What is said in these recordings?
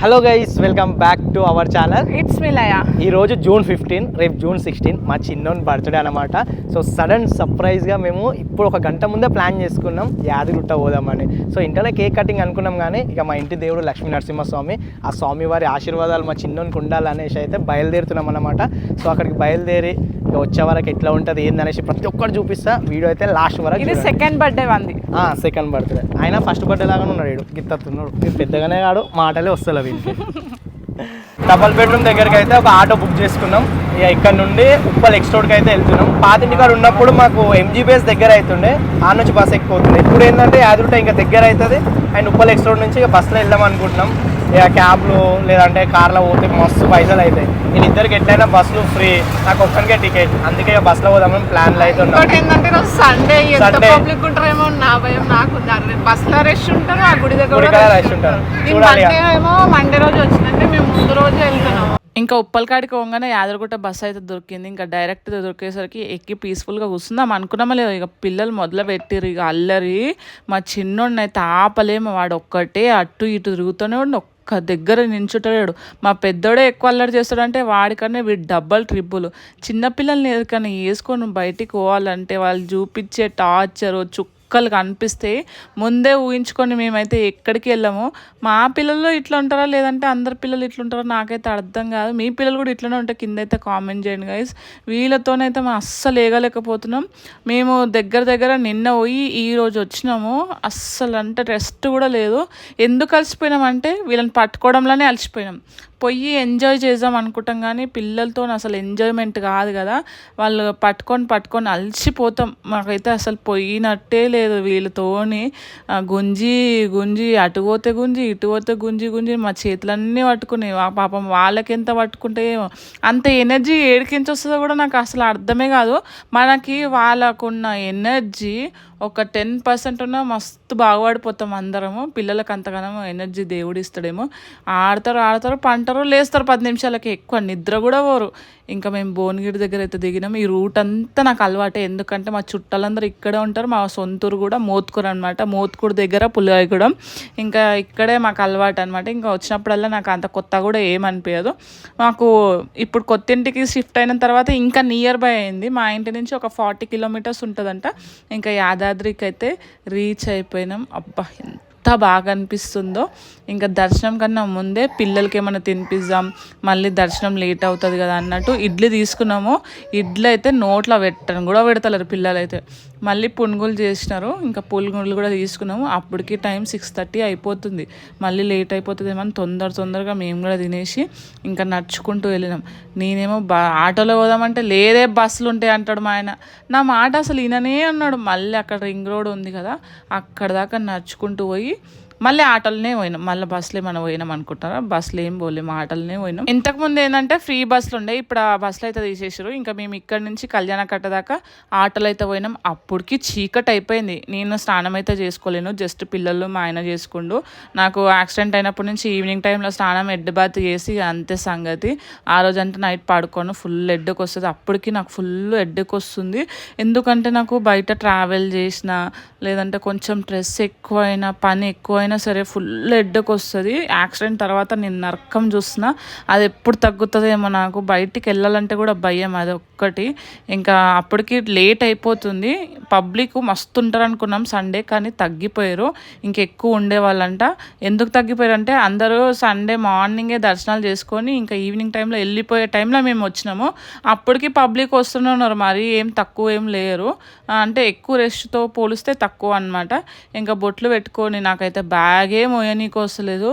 Hello guys welcome back to our channel it's Milaya ఈ రోజు June fifteen రేపు June sixteen మా చిన్నోని బర్త్డే అనమాట సో సడన్ సర్ప్రైజ్గా మేము ఇప్పుడు ఒక గంట ముందే ప్లాన్ చేసుకున్నాం యాదగిరిగుట్ట పోదామని. సో ఇంటనే కేక్ కటింగ్ అనుకున్నాం కానీ ఇక మా ఇంటి దేవుడు లక్ష్మీ నరసింహస్వామి ఆ స్వామి వారి ఆశీర్వాదాలు మా చిన్నోనికి ఉండాలనేసి అయితే బయలుదేరుతున్నాం అనమాట సో అక్కడికి బయలుదేరి ఇక వచ్చే వరకు ఎట్లా ఉంటుంది ఏందనేసి ప్రతి ఒక్కరు చూపిస్తా. వీడియో అయితే లాస్ట్ వరకు ఇది. సెకండ్ బర్త్డే వంది. సెకండ్ బర్త్డే ఆయన ఫస్ట్ బర్త్డే లాగానే ఉన్నాడు వీడు పెద్దగానే కాడు మాటలే వస్తలే దీనికి డబల్ బెడ్రూమ్ దగ్గరికి అయితే ఒక ఆటో బుక్ చేసుకున్నాం. ఇక ఇక్కడ నుండి ఉప్పల్ ఎక్స్టోర్కి అయితే వెళ్తున్నాం. పాతింటి కాడ ఉన్నప్పుడు మాకు ఎంజీ బేస్ దగ్గర అవుతుండే ఆ నుంచి బస్ ఎక్కువవుతుంది ఇప్పుడు ఏంటంటే యాదృట ఇంకా దగ్గర అవుతుంది. అండ్ ఉప్పల్ ఎక్స్టోర్ నుంచి ఇక బస్సులో వెళ్దాం అనుకుంటున్నాం. ఇక క్యాబ్లు లేదంటే కార్లో పోతే మస్తు పైసలు అవుతాయి నేను ఇద్దరికి ఎట్లయినా బస్సులు ఫ్రీ నాకు ఒక్కరికే టికెట్ అందుకే ఇక బస్సులో పోదామని ప్లాన్లు అయితే ఏంటంటే సండే. పబ్లిక్ ఉంటారేమో నా భయం నాకు ఉంది బస్లో రష్ ఉంటారు ఆ గుడి దగ్గర rush ఉంటారు. మండే ఏమో మండే రోజు వచ్చిందంటే మేము ముందు రోజు వెళ్తున్నాము. ఇంకా ఉప్పలకాడికి పోగానే యాదరగుట్ట బస్సు అయితే దొరికింది. ఇంకా డైరెక్ట్ దొరికేసరికి ఎక్కి పీస్ఫుల్గా కూర్చుందాం అనుకున్నామా లేదు ఇక పిల్లలు మొదలు పెట్టిర్రు ఇక అల్లరి. మా చిన్నోడిని అయితే ఆపలేము వాడు ఒక్కటే అటు ఇటు తిరుగుతూనే ఉండి ఒక్క దగ్గర నించుంటాడు మా పెద్దోడే ఎక్కువ అల్లరి చేస్తాడంటే వాడికన్నా వీడు డబ్బల్ ట్రిప్పులు చిన్నపిల్లల్ని ఎదుకని వేసుకొని బయటికి పోవాలంటే వాళ్ళు చూపించే టార్చరు చుక్కలు కనిపిస్తే ముందే ఊహించుకొని మేమైతే ఎక్కడికి వెళ్ళాము. మా పిల్లలు ఇట్లా ఉంటారా? లేదంటే అందరి పిల్లలు ఇట్లా ఉంటారా? నాకైతే అర్థం కాదు. మీ పిల్లలు కూడా ఇట్లనే ఉంటే కింద అయితే కామెంట్ చేయండి గైస్ వీళ్ళతోనైతే మేము అస్సలు వేయగలేకపోతున్నాం మేము దగ్గర దగ్గర నిన్న పోయి ఈ రోజు వచ్చినాము. అస్సలు అంటే రెస్ట్ కూడా లేదు. ఎందుకు అలసిపోయినామంటే వీళ్ళని పట్టుకోవడంలోనే అలసిపోయినాం. పొయ్యి ఎంజాయ్ చేద్దాం అనుకుంటాం కానీ పిల్లలతో అసలు ఎంజాయ్మెంట్ కాదు కదా. వాళ్ళు పట్టుకొని పట్టుకొని అలసిపోతాం. మాకైతే అసలు పోయినట్టే లేదు వీళ్ళతోని. గుంజి గుంజి అటు పోతే గుంజి ఇటు పోతే గుంజి గుంజి మా చేతులన్నీ పట్టుకుని. ఆ పాపం వాళ్ళకి ఎంత పట్టుకుంటే ఏమో. అంత ఎనర్జీ ఏడికించి వస్తుందో కూడా నాకు అసలు అర్థమే కాదు. మనకి వాళ్ళకున్న ఎనర్జీ ఒక టెన్ పర్సెంట్ ఉన్న మస్తు బాగుపడిపోతాం అందరము. పిల్లలకు అంతగానో ఎనర్జీ దేవుడు ఇస్తాడేమో ఆడతారు ఆడతారు పంటారు లేస్తారు. పది నిమిషాలకి ఎక్కువ. నిద్ర కూడా పోరు. ఇంకా మేము భువనగిరి దగ్గర అయితే దిగినాం. ఈ రూట్ అంతా నాకు అలవాటే. ఎందుకంటే మా చుట్టాలందరూ ఇక్కడే ఉంటారు. మా సొంతూరు కూడా మోత్కూరు అనమాట మోత్కూరు దగ్గర పులిగూడెం ఇంకా ఇక్కడే మాకు అలవాటు అనమాట ఇంకా వచ్చినప్పుడల్లా నాకు అంత కొత్త కూడా ఏమనిపించదు మాకు ఇప్పుడు కొత్త ఇంటికి షిఫ్ట్ అయిన తర్వాత ఇంకా నియర్ బై అయింది. మా ఇంటి నుంచి ఒక ఫార్టీ కిలోమీటర్స్ ఉంటుందంట. ఇంకా యాదాద్రికి అయితే రీచ్ అయిపోయినాం. అబ్బా ఎంత బాగా అనిపిస్తుందో. ఇంకా దర్శనం కన్నా ముందే పిల్లలకి ఏమైనా తినిపిద్దాం మళ్ళీ దర్శనం లేట్ అవుతుంది కదా అన్నట్టు ఇడ్లీ తీసుకున్నాము. ఇడ్లీ అయితే నోట్లో పెట్టను కూడా పెడతలేరు పిల్లలు అయితే మళ్ళీ పునుగులు చేసినారు. ఇంకా పునుగులు కూడా తీసుకున్నాము. అప్పటికి టైం సిక్స్ థర్టీ అయిపోతుంది. మళ్ళీ లేట్ అయిపోతుంది ఏమని తొందర తొందరగా మేము కూడా తినేసి ఇంకా నడుచుకుంటూ వెళ్ళినాం. నేనేమో బా ఆటోలో పోదామంటే లేదే బస్సులు ఉంటాయి అంటాడు మా ఆయన. నా మాట అసలు ఈయననే అన్నాడు. మళ్ళీ అక్కడ రింగ్ రోడ్ ఉంది కదా అక్కడ దాకా నడుచుకుంటూ పోయి మళ్ళీ ఆటోలనే పోయినాం. మళ్ళీ బస్సులో మనం పోయినాం అనుకుంటారా? బస్సులు ఏం పోలేము ఆటోలనే పోయినాం. ఇంతకు ముందు ఏంటంటే ఫ్రీ బస్సులు ఉండే ఇప్పుడు ఆ బస్సులు అయితే తీసేసారు ఇంకా మేము ఇక్కడ నుంచి కళ్యాణ కట్ట దాకా ఆటోలు అయితే పోయినాం. అప్పటికి చీకటి అయిపోయింది. నేను స్నానం అయితే చేసుకోలేను. జస్ట్ పిల్లలు మా ఆయన చేసుకుండు. నాకు యాక్సిడెంట్ అయినప్పటి నుంచి ఈవినింగ్ టైంలో స్నానం ఎడ్డు బాత్ చేసి అంతే సంగతి. ఆ రోజు అంటే నైట్ పడుకోను ఫుల్ ఎడ్డకు వస్తుంది. అప్పటికి నాకు ఫుల్ ఎడ్డకు వస్తుంది. ఎందుకంటే నాకు బయట ట్రావెల్ చేసిన లేదంటే కొంచెం స్ట్రెస్ ఎక్కువైనా పని ఎక్కువైనా సరే ఫుల్ ఎడ్డకు వస్తుంది. యాక్సిడెంట్ తర్వాత నేను నరకం చూస్తున్నా. అది ఎప్పుడు తగ్గుతుందేమో నాకు. బయటికి వెళ్ళాలంటే కూడా భయం అది ఒక్కటి. ఇంకా అప్పటికి లేట్ అయిపోతుంది. పబ్లిక్ మస్తు ఉంటారు అనుకున్నాం సండే కానీ తగ్గిపోయారు. ఇంకెక్కువ ఉండేవాళ్ళంట. ఎందుకు తగ్గిపోయారు అంటే అందరూ సండే మార్నింగే దర్శనాలు చేసుకొని ఇంకా ఈవినింగ్ టైంలో వెళ్ళిపోయే టైంలో మేము వచ్చినాము. అప్పటికి పబ్లిక్ వస్తూనే ఉన్నారు. మరి ఏం తక్కువ ఏం లేరు. అంటే ఎక్కువ రెస్ట్తో పోలిస్తే తక్కువ అనమాట ఇంకా బొట్లు పెట్టుకొని నాకైతే బ్యాగే మోయనీకి వస్తలేదు.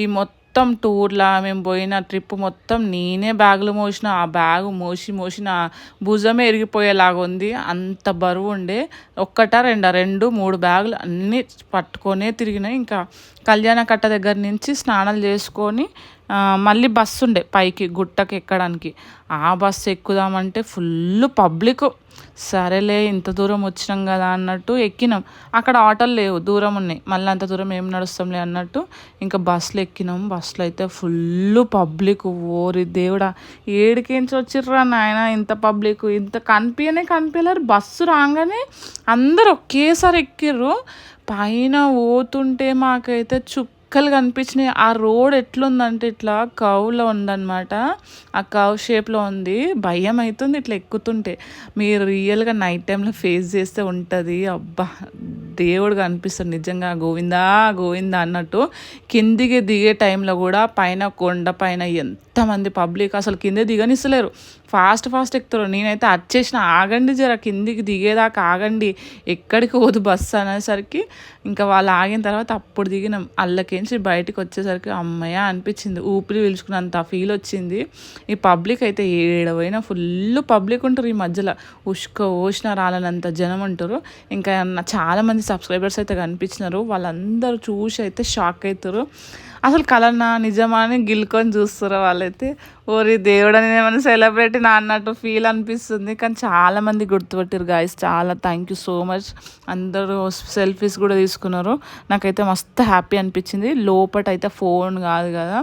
ఈ మొత్తం టూర్లా మేము పోయిన ట్రిప్ మొత్తం నేనే బ్యాగులు మోసిన ఆ బ్యాగ్ మోసి మోసిన భుజమే ఎరిగిపోయేలాగా ఉంది. అంత బరువు ఉండే. ఒక్కట రెండా రెండు మూడు బ్యాగులు అన్నీ పట్టుకొనే తిరిగినాయి ఇంకా కళ్యాణ కట్ట దగ్గర నుంచి స్నానాలు చేసుకొని మళ్ళీ బస్సు ఉండే పైకి గుట్టకి ఎక్కడానికి. ఆ బస్సు ఎక్కుదామంటే ఫుల్ పబ్లిక్. సరేలే ఇంత దూరం వచ్చినాం కదా అన్నట్టు ఎక్కినాం. అక్కడ ఆటోలు లేవు దూరం ఉన్నాయి. మళ్ళీ అంత దూరం ఏం నడుస్తాంలే అన్నట్టు ఇంకా బస్సులు ఎక్కినాం. బస్సులో అయితే ఫుల్ పబ్లిక్. ఓరి దేవుడా ఏడికించి వచ్చిర్రా నాయన ఇంత పబ్లిక్? ఇంత కనిపించనే కనిపించలేరు బస్సు రాగానే అందరు ఒకేసారి ఎక్కిర్రు. పైన పోతుంటే మాకైతే చుప్ చుక్కలు కనిపించినాయి. ఆ రోడ్ ఎట్లుందంటే ఇట్లా కవ్లో ఉందన్నమాట. ఆ కవ్ షేప్లో ఉంది. భయం అవుతుంది ఇట్లా ఎక్కుతుంటే. మీరు రియల్గా నైట్ టైంలో ఫేస్ చేస్తే ఉంటుంది. అబ్బా దేవుడు కనిపిస్తుంది నిజంగా. గోవిందా గోవిందా అన్నట్టు కిందికి దిగే టైంలో కూడా పైన కొండ పైన ఎంతమంది పబ్లిక్ అసలు కింద దిగనిస్తలేరు. ఫాస్ట్ ఫాస్ట్ ఎక్కుతారు. నేనైతే వచ్చేసిన ఆగండి జర. కిందికి దిగేదాకా ఆగండి. ఎక్కడికి పోదు బస్సు అనేసరికి. ఇంకా వాళ్ళు ఆగిన తర్వాత అప్పుడు దిగినాం. అల్లకేంచి బయటకు వచ్చేసరికి అమ్మయ్య అనిపించింది. ఊపిరి పీల్చుకున్నంత ఫీల్ వచ్చింది. ఈ పబ్లిక్ అయితే ఏడవైనా ఫుల్ పబ్లిక్ ఉంటారు ఈ మధ్యలో. ఉష్క ఓసిన రాలనంత జనం ఉంటారు. ఇంకా చాలామంది సబ్స్క్రైబర్స్ అయితే కనిపించినారు. వాళ్ళందరూ చూసి అయితే షాక్ అవుతారు. అసలు కలనా నిజమా అని గిల్కొని చూస్తారు వాళ్ళైతే. ఓరి దేవుడు అని ఏమైనా సెలబ్రిటీ నా అన్నట్టు ఫీల్ అనిపిస్తుంది. కానీ చాలా మంది గుర్తుపట్టారు గాయస్ చాలా థ్యాంక్ యూ సో మచ్ అందరూ సెల్ఫీస్ కూడా తీసుకున్నారు. నాకైతే మస్తు హ్యాపీ అనిపించింది. లోపట అయితే ఫోన్ కాదు కదా.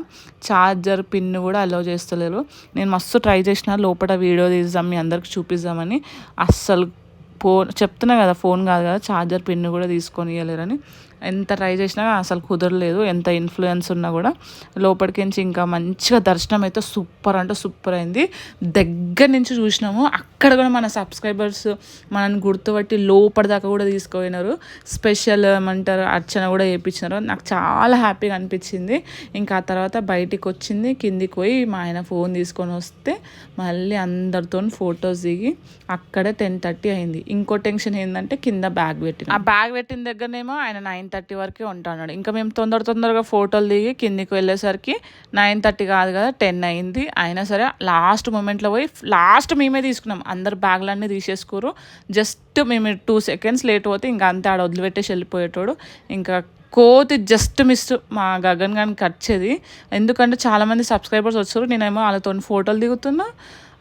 ఛార్జర్ పిన్ కూడా అలౌ చేస్తలేరు. నేను మస్తు ట్రై చేసిన లోపల వీడియో తీద్దాం మీ అందరికి చూపిద్దామని. అస్సలు ఫోన్ చెప్తున్నా కదా ఫోన్ కాదు కదా. ఛార్జర్ పిన్ కూడా తీసుకొని ఇవ్వలేరని ఎంత ట్రై చేసినా అసలు కుదరలేదు ఎంత ఇన్ఫ్లుయెన్స్ ఉన్నా కూడా. లోపలికి నుంచి ఇంకా మంచిగా దర్శనం అయితే సూపర్ అంటే సూపర్ అయింది. దగ్గర నుంచి చూసినాము. అక్కడ కూడా మన సబ్స్క్రైబర్స్ మనల్ని గుర్తుపట్టి లోపలి దాకా కూడా తీసుకుపోయినారు. స్పెషల్ ఏమంటారు అర్చన కూడా చేయించినారు నాకు చాలా హ్యాపీగా అనిపించింది. ఇంకా ఆ తర్వాత బయటికి వచ్చింది. కిందికి పోయి మా ఆయన ఫోన్ తీసుకొని వస్తే మళ్ళీ అందరితో ఫొటోస్ దిగి అక్కడే టెన్ థర్టీ అయింది. ఇంకో టెన్షన్ ఏంటంటే కింద బ్యాగ్ పెట్టిన. ఆ బ్యాగ్ పెట్టిన దగ్గరనేమో ఆయన నైన్ థర్టీ వరకే ఉంటాడు. ఇంకా మేము తొందర తొందరగా ఫోటోలు దిగి కిందికి వెళ్ళేసరికి నైన్ థర్టీ కాదు కదా టెన్ అయింది. అయినా సరే లాస్ట్ మూమెంట్లో పోయి లాస్ట్ మేమే తీసుకున్నాం. అందరు బ్యాగ్లన్నీ తీసేసుకోరు. జస్ట్ మేము టూ సెకండ్స్ లేట్ పోతే ఇంకా అంతే ఆడ వదిలిపెట్టేసి వెళ్ళిపోయేటోడు. ఇంకా కోతి జస్ట్ మిస్ మా గగన్ గాని కచ్చేది ఎందుకంటే చాలామంది సబ్స్క్రైబర్స్ వచ్చారు. నేనేమో వాళ్ళతో ఫోటోలు దిగుతున్నా.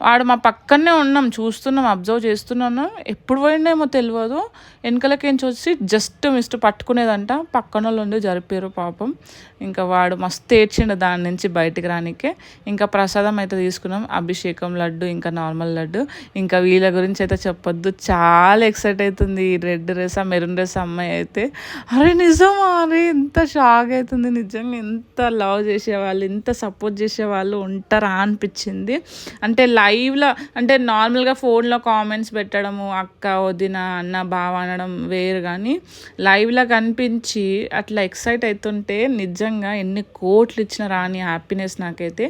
వాడు మా పక్కనే ఉన్నాం చూస్తున్నాం అబ్జర్వ్ చేస్తున్నాను ఎప్పుడు పోయిండేమో తెలియదు వెనకలకేంచి వచ్చి జస్ట్ మిస్ట్ పట్టుకునేదంట. పక్కన వాళ్ళు ఉండి జరిపారు పాపం. ఇంకా వాడు మస్తు ఏడ్చిండు దాని నుంచి బయటికి రానికే. ఇంకా ప్రసాదం అయితే తీసుకున్నాం. అభిషేకం లడ్డు ఇంకా నార్మల్ లడ్డు. ఇంకా వీళ్ళ గురించి అయితే చెప్పొద్దు. చాలా ఎక్సైట్ అవుతుంది. ఈ రెడ్ డ్రెస్ ఆ మెరూన్ డ్రెస్ అమ్మాయి అయితే. అరే నిజమా? అరే ఎంత షాక్ అవుతుంది నిజంగా. ఎంత లవ్ చేసేవాళ్ళు ఎంత సపోర్ట్ చేసేవాళ్ళు ఉంటారా అనిపించింది. అంటే లైవ్లో అంటే నార్మల్గా ఫోన్లో కామెంట్స్ పెట్టడము అక్క వదిన అన్న బావ అనడం వేరు కానీ లైవ్లో కనిపించి అట్లా ఎక్సైట్ అవుతుంటే నిజంగా ఎన్ని కోట్లు ఇచ్చిన రాని హ్యాపీనెస్ నాకైతే.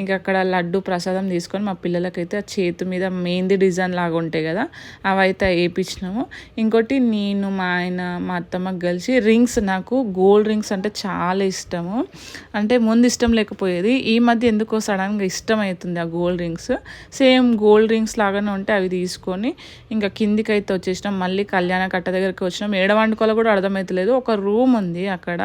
ఇంకా అక్కడ లడ్డు ప్రసాదం తీసుకొని మా పిల్లలకైతే ఆ చేతి మీద మెహందీ డిజైన్ లాగా ఉంటాయి కదా అవైతే వేయించినాము ఇంకోటి నేను మా ఆయన మా అత్తమ్మకి కలిసి రింగ్స్ నాకు గోల్డ్ రింగ్స్ అంటే చాలా ఇష్టము. అంటే ముందు ఇష్టం లేకపోయేది ఈ మధ్య ఎందుకో సడన్గా ఇష్టం అవుతుంది ఆ gold rings. Same gold rings లాగానే ఉంటే అవి తీసుకొని ఇంకా కిందికి అయితే వచ్చేసినాం. మళ్ళీ కళ్యాణ కట్ట దగ్గరికి వచ్చినాం. ఏడవండుకోలో కూడా అర్థమవుతలేదు ఒక రూమ్ ఉంది అక్కడ.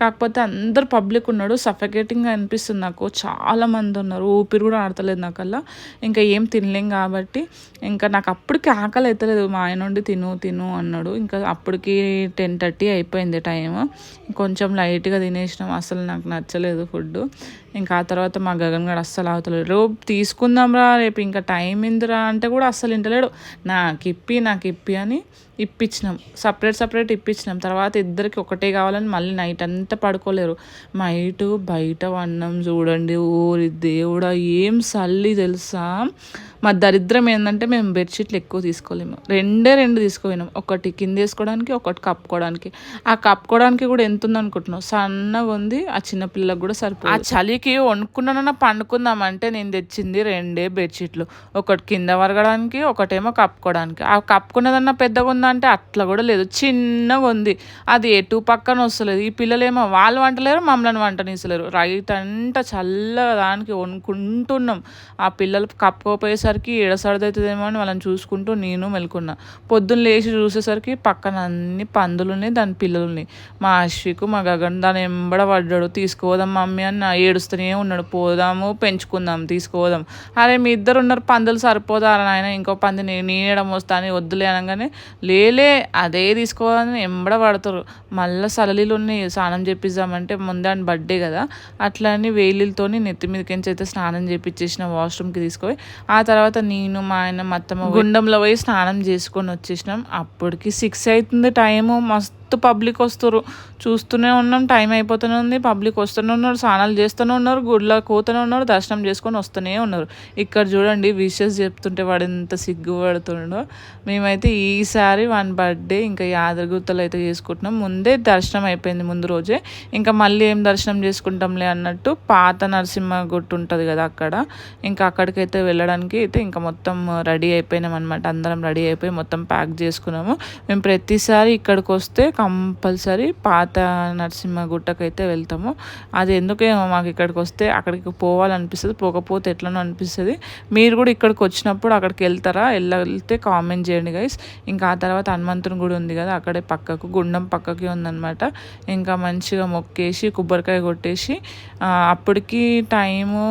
కాకపోతే అందరు పబ్లిక్ ఉన్నాడు. సఫకేటింగ్గా అనిపిస్తుంది నాకు. చాలా మంది ఉన్నారు. ఊపిరి కూడా ఆడతలేదు నాకల్లా. ఇంకా ఏం తినలేం కాబట్టి ఇంకా నాకు అప్పటికి ఆకలి అవుతలేదు మా ఆయన నుండి తిను తిను అన్నాడు. ఇంకా అప్పటికి టెన్ థర్టీ అయిపోయింది టైం కొంచెం లైట్గా తినేసినాం. అసలు నాకు నచ్చలేదు ఫుడ్ ఇంకా ఆ తర్వాత మా గగన్ గడు అస్సలు అవుతలేడు రేపు తీసుకుందాంరా రేపు ఇంకా టైం ఇందిరా అంటే కూడా అస్సలు ఇంటలేడు నాకు ఇప్పి నాకు ఇప్పి అని ఇప్పించినాం. Separate separate ఇప్పించినాం. తర్వాత ఇద్దరికి ఒకటే కావాలని మళ్ళీ నైట్ అంతా పడుకోలేరు. నైట్ బయట వన్నం చూడండి. ఓరి దేవుడా ఏం సల్లి తెలుసా? మా దరిద్రం ఏంటంటే మేము బెడ్షీట్లు ఎక్కువ తీసుకోలేము. రెండే రెండు తీసుకుపోయినాం. ఒకటి కింద వేసుకోవడానికి ఒకటి కప్పుకోవడానికి. ఆ కప్పుకోవడానికి కూడా ఎంత ఉంది సన్నగా ఉంది ఆ చిన్న పిల్లలకు కూడా సరిపోయి ఆ చలికి వండుకున్నానన్నా పండుకుందామంటే నేను తెచ్చింది రెండే బెడ్షీట్లు ఒకటి కింద వరగడానికి ఒకటేమో కప్పుకోవడానికి. ఆ కప్పుకున్నదన్నా పెద్దగా ఉందా అంటే అట్లా కూడా లేదు. చిన్నగా ఉంది. అది ఎటు పక్కన వస్తలేదు. ఈ పిల్లలేమో వాళ్ళు వంటలేరు మమ్మల్ని వంటనిస్తలేరు రైట్ అంతా చల్లగా దానికి వండుకుంటున్నాం. ఆ పిల్లలు కప్పుకోపోయేసరికి ఏడసడదవుతుందేమో అని వాళ్ళని చూసుకుంటూ నేను మెలుకున్నా. పొద్దున్న లేచి చూసేసరికి పక్కన అన్ని పందులు ఉన్నాయి దాని పిల్లలు ఉన్నాయి మా అశ్వికు మా గగన్ దాని ఎంబడ పడ్డాడు. తీసుకోదాం మమ్మీ అని నా ఏడుస్తూనే ఉన్నాడు. పోదాము పెంచుకుందాం తీసుకోదాం అరే మీ ఇద్దరు ఉన్నారు పందులు సరిపోదా ఆయన ఇంకో పంది నేను వస్తాను వస్తా అని వద్దులే అనగానే లేలే అదే తీసుకోవాలని ఎంబడ పడతారు. మళ్ళీ సలలీలు ఉన్నాయి స్నానం చేపిద్దామంటే ముందే అని బర్త్డే కదా. అట్లా అని వేలితోని నెత్తి మీదకించి అయితే స్నానం చేపించేసిన వాష్రూమ్కి తీసుకొని ఆ తర్వాత తర్వాత నేను మా ఆయన మా అత్తమ్మ గుండంలో పోయి స్నానం చేసుకొని వచ్చేసినాం. అప్పటికి సిక్స్ అవుతుంది టైము. మస్తు మస్తు పబ్లిక్ వస్తారు చూస్తూనే ఉన్నాం టైం అయిపోతూనే ఉంది పబ్లిక్ వస్తూనే ఉన్నారు స్నానాలు చేస్తూనే ఉన్నారు గుడిలో పోతూనే ఉన్నారు దర్శనం చేసుకొని వస్తూనే ఉన్నారు. ఇక్కడ చూడండి విషెస్ చెప్తుంటే వాడు ఎంత సిగ్గుపడుతుండో మేమైతే ఈసారి వన్ బర్త్డే ఇంకా యాదగిరిగుట్టలు అయితే చేసుకుంటున్నాం. ముందే దర్శనం అయిపోయింది ముందు రోజే. ఇంకా మళ్ళీ ఏం దర్శనం చేసుకుంటాంలే అన్నట్టు పాత నరసింహ గుట్టు ఉంటుంది కదా అక్కడ. ఇంకా అక్కడికైతే వెళ్ళడానికి అయితే ఇంకా మొత్తం రెడీ అయిపోయినాం అనమాట అందరం రెడీ అయిపోయి మొత్తం ప్యాక్ చేసుకున్నాము. మేము ప్రతిసారి ఇక్కడికి వస్తే కంపల్సరీ పాత నరసింహ గుట్టకైతే వెళ్తాము. అది ఎందుకేమో మాకు ఇక్కడికి వస్తే అక్కడికి పోవాలనిపిస్తుంది పోకపోతే ఎట్లనో అనిపిస్తుంది. మీరు కూడా ఇక్కడికి వచ్చినప్పుడు అక్కడికి వెళ్తారా? వెళ్తే కామెంట్ చేయండి గైస్ ఇంకా ఆ తర్వాత హనుమంతుని గుడి ఉంది కదా అక్కడే పక్కకు గుండం పక్కకి ఉందన్నమాట. ఇంకా మంచిగా మొక్కేసి కొబ్బరికాయ కొట్టేసి అప్పటికి టైము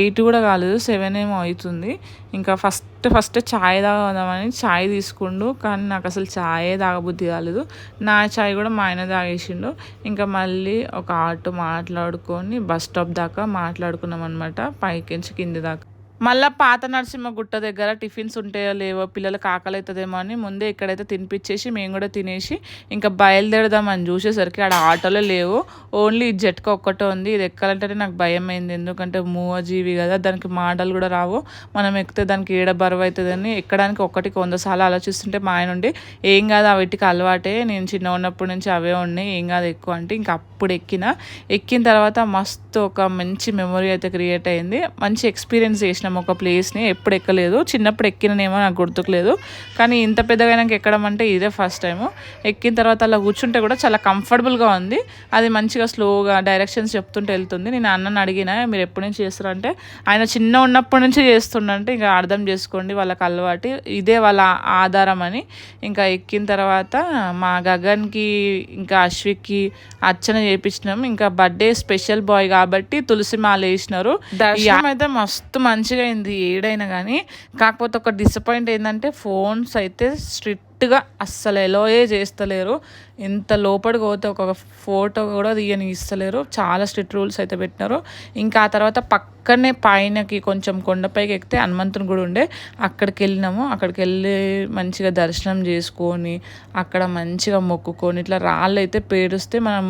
ఎయిట్ కూడా కాలేదు సెవెన్ ఏమో అవుతుంది. ఇంకా ఫస్ట్ ఫస్ట్ ఛాయ్ తాగదామని ఛాయ్ తీసుకుండు. కానీ నాకు అసలు ఛాయే తాగబుద్ధి కాలేదు. నా ఛాయ్ కూడా మా ఆయన తాగేసిండు. ఇంకా మళ్ళీ ఒక ఆటో మాట్లాడుకొని బస్ స్టాప్ దాకా మాట్లాడుకున్నాం అనమాట పైకించి కింది దాకా. మళ్ళీ పాత నరసింహ గుట్ట దగ్గర టిఫిన్స్ ఉంటాయో లేవో పిల్లలకు ఆకలి అవుతుందేమో అని ముందే ఇక్కడైతే తినిపించేసి మేము కూడా తినేసి ఇంకా బయలుదేరదామని చూసేసరికి ఆడ ఆటోలో లేవు. ఓన్లీ ఈ జట్కా ఒక్కటే ఉంది. ఇది ఎక్కాలంటేనే నాకు భయం అయింది. ఎందుకంటే మూవజీవి కదా దానికి మాటలు కూడా రావు. మనం ఎక్కితే దానికి ఏడ బరువు అవుతుందని ఎక్కడానికి ఒక్కటికి వంద ఆలోచిస్తుంటే మా ఆయన ఉండి ఏం కాదు ఆ వీటికి అలవాటే. నేను చిన్న ఉన్నప్పటి నుంచి అవే ఉన్నాయి. ఏం కాదు ఎక్కువ అంటే ఇంకా అప్పుడు ఎక్కిన. ఎక్కిన తర్వాత మస్తు ఒక మంచి మెమొరీ అయితే క్రియేట్ అయింది. మంచి ఎక్స్పీరియన్స్ చేసిన ఒక ప్లేస్ని ఎప్పుడు ఎక్కలేదు. చిన్నప్పుడు ఎక్కిననేమో నాకు గుర్తుకులేదు. కానీ ఇంత పెద్దగా ఎక్కడం అంటే ఇదే ఫస్ట్ టైము ఎక్కిన తర్వాత అలా కూర్చుంటే కూడా చాలా కంఫర్టబుల్గా ఉంది. అది మంచిగా స్లోగా డైరెక్షన్స్ చెప్తుంటే వెళ్తుంది. నేను అన్నని అడిగిన మీరు ఎప్పటి నుంచి చేస్తారంటే ఆయన చిన్న ఉన్నప్పటి నుంచి చేస్తుండంటే ఇంకా అర్థం చేసుకోండి వాళ్ళకి అలవాటు. ఇదే వాళ్ళ ఆధారం అని. ఇంకా ఎక్కిన తర్వాత మా గగన్కి ఇంకా అశ్విక్కి అర్చన చేయించినాం ఇంకా బర్త్డే స్పెషల్ బాయ్ కాబట్టి తులసి మాల వేసినారు. దర్శనం అయితే మస్తు మంచిగా అయింది ఏడైనా కానీ కాకపోతే ఒక డిసప్పాయింట్ ఏంటంటే ఫోన్స్ అయితే కరెక్ట్గా అస్సలు ఎలోయే చేస్తలేరు. ఎంత లోపలికి పోతే ఒక ఫోటో కూడా తీయని ఇస్తలేరు. చాలా స్ట్రిక్ట్ రూల్స్ అయితే పెట్టినారు. ఇంకా ఆ తర్వాత పక్కనే పైనకి కొంచెం కొండపైకి ఎక్కితే హనుమంతుని గుడి ఉండే. అక్కడికి వెళ్ళినాము. అక్కడికి వెళ్ళి మంచిగా దర్శనం చేసుకొని అక్కడ మంచిగా మొక్కుకొని ఇట్లా రాళ్ళు అయితే పేరుస్తే మనం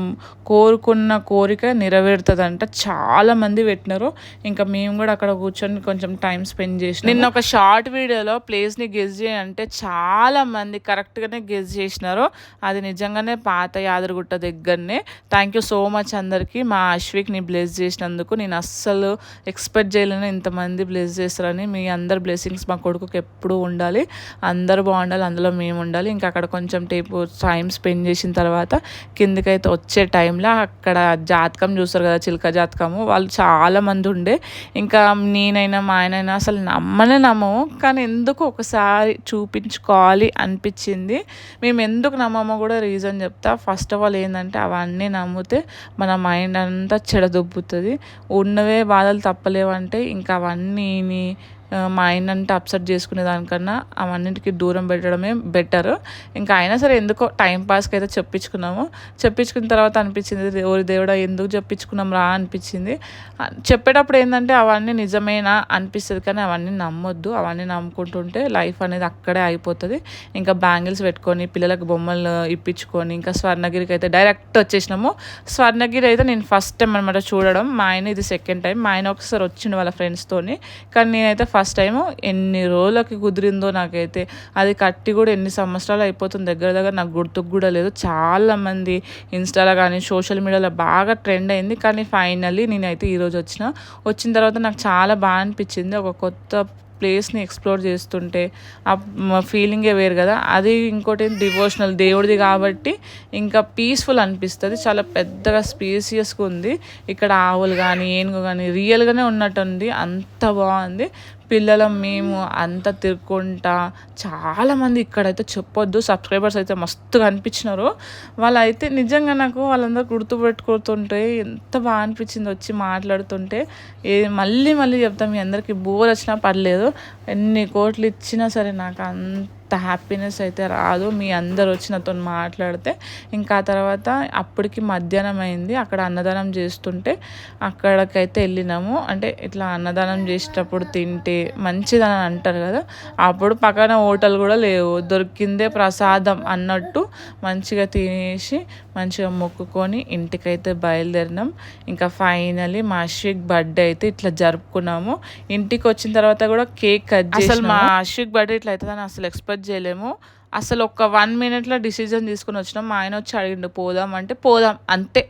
కోరుకున్న కోరిక నెరవేరుతుందంట చాలా మంది పెట్టినారు. ఇంకా మేము కూడా అక్కడ కూర్చొని కొంచెం టైం స్పెండ్ చేసి నిన్న ఒక షార్ట్ వీడియోలో ప్లేస్ని గెస్ చేయాలంటే చాలా మంది కరెక్ట్గానే గెస్ చేసినారు అది నిజంగానే పాత యాదరిగుట్ట దగ్గరనే. థ్యాంక్ యూ సో మచ్ అందరికీ. మా అశ్విక్ని బ్లెస్ చేసినందుకు నేను అస్సలు ఎక్స్పెక్ట్ చేయలేను ఇంతమంది బ్లెస్ చేస్తారని. మీ అందరు బ్లెస్సింగ్స్ మా కొడుకుకి ఎప్పుడూ ఉండాలి. అందరూ బాగుండాలి అందులో మేము ఉండాలి. ఇంకా అక్కడ కొంచెం టేపు టైం స్పెండ్ చేసిన తర్వాత కిందికైతే వచ్చే టైంలో అక్కడ జాతకం చూస్తారు కదా చిలక జాతకము. వాళ్ళు చాలామంది ఉండే. ఇంకా నేనైనా మా ఆయనైనా అసలు నమ్మనే నమ్మము. కానీ ఎందుకు ఒకసారి చూపించుకోవాలి అనిపించింది. మేము ఎందుకు నమ్మమో కూడా రీజన్ చెప్తా. ఫస్ట్ ఆఫ్ ఆల్ ఏంటంటే అవన్నీ నమ్మితే మన మైండ్ అంతా చెడదొబ్బుతుంది. ఉన్నవే బాధలు తప్పలేవంటే ఇంకా అవన్నీ మా ఆయన అంటే అప్సెట్ చేసుకునే దానికన్నా అవన్నింటికి దూరం పెట్టడమే బెటర్ ఇంకా అయినా సరే ఎందుకో టైం పాస్కి అయితే చెప్పించుకున్నాము. చెప్పించుకున్న తర్వాత అనిపించింది ఓరి దేవుడా ఎందుకు చెప్పించుకున్నాం రా అనిపించింది. చెప్పేటప్పుడు ఏంటంటే అవన్నీ నిజమేనా అనిపిస్తుంది కానీ అవన్నీ నమ్మొద్దు. అవన్నీ నమ్ముకుంటుంటే లైఫ్ అనేది అక్కడే అయిపోతుంది. ఇంకా బ్యాంగిల్స్ పెట్టుకొని పిల్లలకు బొమ్మలు ఇప్పించుకొని ఇంకా స్వర్ణగిరికి అయితే డైరెక్ట్ వచ్చేసినాము. స్వర్ణగిరి అయితే నేను ఫస్ట్ టైం అనమాట చూడడం. మా ఆయన ఇది సెకండ్ టైం మా ఆయన ఒకసారి వచ్చిండు వాళ్ళ ఫ్రెండ్స్తోని కానీ నేనైతే ఫస్ట్ టైం ఎన్ని రోజులకి కుదిరిందో నాకైతే. అది కట్టి కూడా ఎన్ని సంవత్సరాలు అయిపోతుంది. దగ్గర దగ్గర నాకు గుర్తుకు కూడా లేదు. చాలా మంది ఇన్స్టాలో కానీ సోషల్ మీడియాలో బాగా ట్రెండ్ అయింది. కానీ ఫైనల్లీ నేనైతే ఈరోజు వచ్చిన. వచ్చిన తర్వాత నాకు చాలా బాగా అనిపించింది. ఒక కొత్త ప్లేస్ని ఎక్స్ప్లోర్ చేస్తుంటే ఆ ఫీలింగే వేరు కదా. అది ఇంకోటి డివోషనల్ దేవుడిది కాబట్టి ఇంకా పీస్ఫుల్ అనిపిస్తుంది. చాలా పెద్దగా స్పేసియస్గా ఉంది. ఇక్కడ ఆవులు కానీ ఏనుగు కానీ రియల్గానే ఉన్నట్టుంది. అంత బాగుంది. పిల్లలం మేము అంతా తిరుక్కుంటా. చాలామంది ఇక్కడైతే చెప్పొద్దు. సబ్స్క్రైబర్స్ అయితే మస్తుగా అనిపించినారు. వాళ్ళైతే నిజంగా నాకు వాళ్ళందరూ గుర్తుపెట్టుకుంటుంటే ఎంత బాగా అనిపించింది వచ్చి మాట్లాడుతుంటే. ఏ మళ్ళీ మళ్ళీ చెప్తాం మీ అందరికీ బోర్ వచ్చినా పర్లేదు. ఎన్ని కోట్లు ఇచ్చినా సరే నాకు అంత అంత హ్యాపీనెస్ అయితే రాదు. మీ అందరు వచ్చి నాతో మాట్లాడితే ఇంకా ఆ తర్వాత అప్పటికి మధ్యాహ్నం అయింది. అక్కడ అన్నదానం చేస్తుంటే అక్కడికైతే వెళ్ళినాము. అంటే ఇట్లా అన్నదానం చేసేటప్పుడు తింటే మంచిదని అంటారు కదా. అప్పుడు పక్కన హోటల్ కూడా లేవు. దొరికిందే ప్రసాదం అన్నట్టు మంచిగా తినేసి మంచిగా మొక్కుకొని ఇంటికైతే బయలుదేరినాం. ఇంకా ఫైనలీ మా అశ్విక్ బర్త్డే అయితే ఇట్లా జరుపుకున్నాము. ఇంటికి వచ్చిన తర్వాత కూడా కేక్ కట్ చేసి అసలు మా అశ్విక్ బర్త్డే ఇట్లా అవుతుందని అసలు ఎక్స్పెక్ట్ చేయలేము. అసలు ఒక వన్ మినిట్లో డిసిజన్ తీసుకుని వచ్చినాం. మా ఆయన వచ్చి అడిగిండు పోదాం అంటే పోదాం అంతే.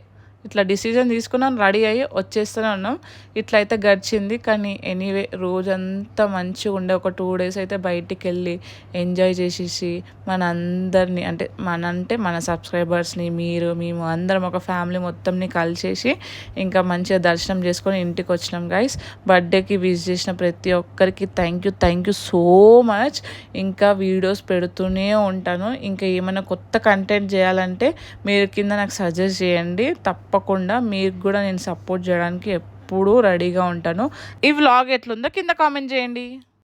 ఇట్లా డిసిజన్ తీసుకున్నాం రెడీ అయ్యి వచ్చేస్తూనే ఉన్నాం ఇట్లా అయితే గడిచింది. కానీ ఎనీవే రోజంతా మంచిగా ఉండే ఒక టూ డేస్ అయితే బయటికి వెళ్ళి ఎంజాయ్ చేసేసి మన అందరినీ అంటే మన అంటే మన సబ్స్క్రైబర్స్ని మీరు మేము అందరం ఒక ఫ్యామిలీ మొత్తంని కలిసేసి ఇంకా మంచిగా దర్శనం చేసుకొని ఇంటికి వచ్చినాం గైస్ బర్త్డేకి విజ్ చేసిన ప్రతి ఒక్కరికి thank you thank you so much ఇంకా వీడియోస్ పెడుతూనే ఉంటాను. ఇంకా ఏమైనా కొత్త కంటెంట్ చేయాలంటే మీరు కింద నాకు సజెస్ట్ చేయండి. తప్ప తప్పకుండా మీకు కూడా నేను సపోర్ట్ చేయడానికి ఎప్పుడూ రెడీగా ఉంటాను. ఈ వ్లాగ్ ఎట్లుందో కింద కామెంట్ చేయండి.